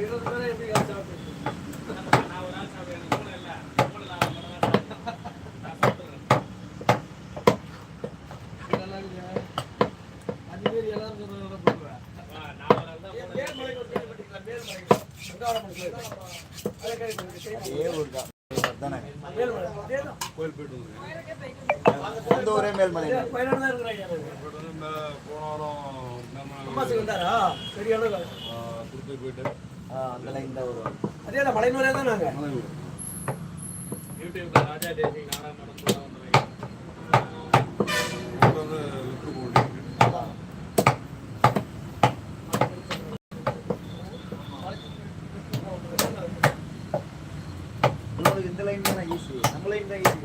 இருபது பேரை எப்படி சாப்பிட்டு நான் ஒரு நாள் சாப்பிடுறேன் கோயில் போயிட்டு வந்துருக்கேன் ஊரே மேல்மலை போன வாரம் மேல்மலை திருப்பதி போயிட்டு அந்த லைன் தான் வருவாங்க அதே மலைநூரே தான் நாங்க யூடியூப்ல ராஜா நாடகம் வந்து இங்க வந்து லிஃப்ட் போட்டு உங்களுக்கு இந்த லைன் தான் ஈஸி நம்ம லைன் தான் ஈஸி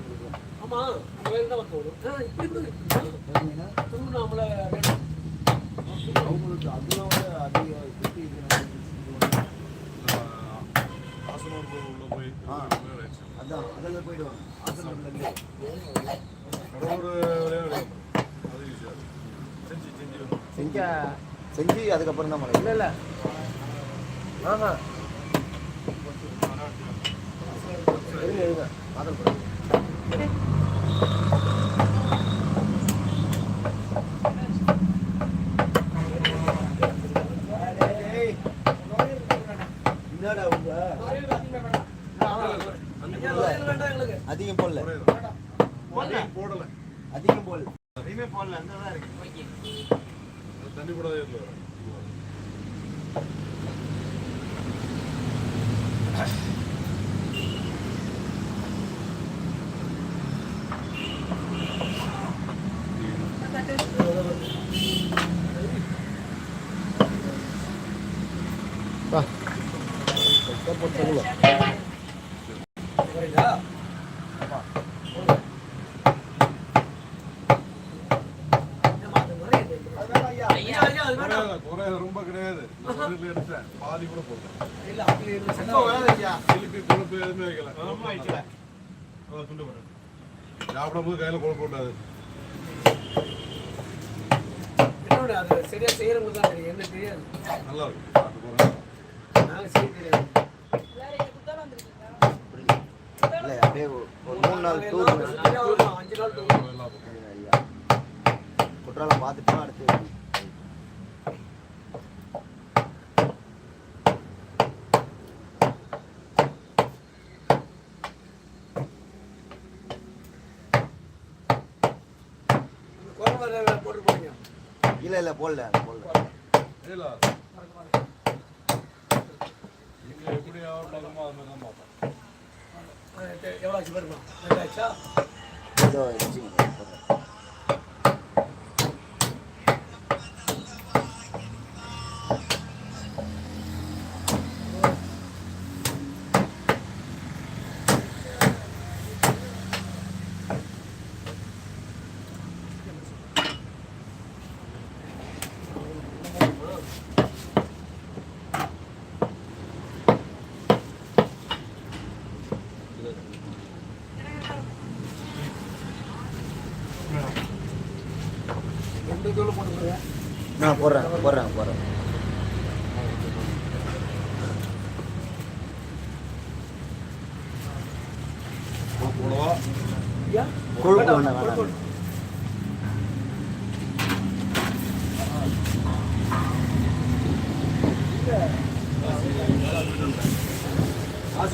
ஆமா நம்ம வேலை தான் ஆ, இப்படி திருவண்ணாமலை. அவங்களுக்கு அதெல்லாம் வந்து அதிக சுத்தி ஆசனூர் போய் உள்ள போய். அதான் அதில் போயிடுவாங்க. ஆசனூர்லேருந்து கடவுர் விளையாடு அது ஈஸியாக இருக்கும். செஞ்சு செஞ்சு. செஞ்சா செஞ்சு அதுக்கப்புறம் தான் மலை இல்ல இல்ல. ஆஹா. இருங்க இருங்க மாதல் அதிகம் போடல அதிகம் போடல அதிகம் போடல அதிகமே போடல அந்த தான் இருக்கு அது தண்ணி போடாதே இல்லை புரியுதா? ஏம்மா, அது நிறைய இருக்கு. ஐயா, ஐயா, அது வேண்டாம். குறையாது, குறையாது, ரொம்ப கிடையாது எடுத்தேன் பாதி கூட போட்டேன் இல்ல, அப்படி திருப்பி கொழுப்பு எதுவுமே வைக்கல துண்டு போட்டேன் சாப்பிடும்போது கையில கொழுப்பு போட்டாது இன்னொன்னு, அது சரியா செய்யறவங்களுக்கு தான் என்ன தெரியாது? நல்லா போறேன். நாங்க செய்ய தெரியாது. இல்லை அப்படியே ஒரு மூணு நாள் டூர் குற்றாலம் பார்த்துட்டு அடுத்து இல்லை இல்லை போடல போடல. எப்படி ஆகணுமோ அது மாதிரி தான் பார்ப்பேன் எவ்வளோ ஆச்சு பாருமா ரெண்டு ஆச்சா வேண்டாம் வேண்டாம்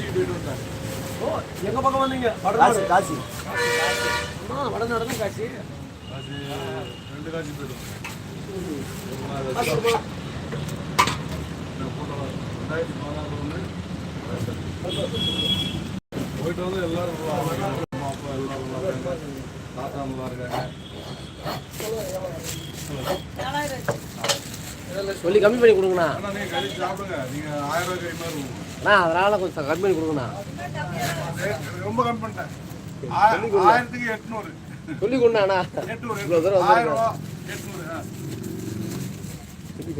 போயிட்டு வந்தேன் ஓ எங்க பக்கம் வந்தீங்க? காசி காசி. வடநாடு காசி. ரெண்டு காசு வருமா? ரெண்டாயிரத்தி பதினாறு ஒன்று போயிட்டு வந்து எல்லாரும். அம்மா அப்பா எல்லாரும் நல்லா இருக்காங்க தாத்தா நல்லா இருக்காங்க. சொல்லி கம்மி பண்ணி கொடுங்கண்ணா. அண்ணா அதனால கொஞ்சம் கம்மி பண்ணி கொடுங்கண்ணா. ரொம்ப கம்மி பண்ணிட்டேன். ஆயிரத்துக்கு எட்நூறு. சொல்லி கொடுண்ணா எட்நூறு. இவ்வளவு தூரம். சொல்லி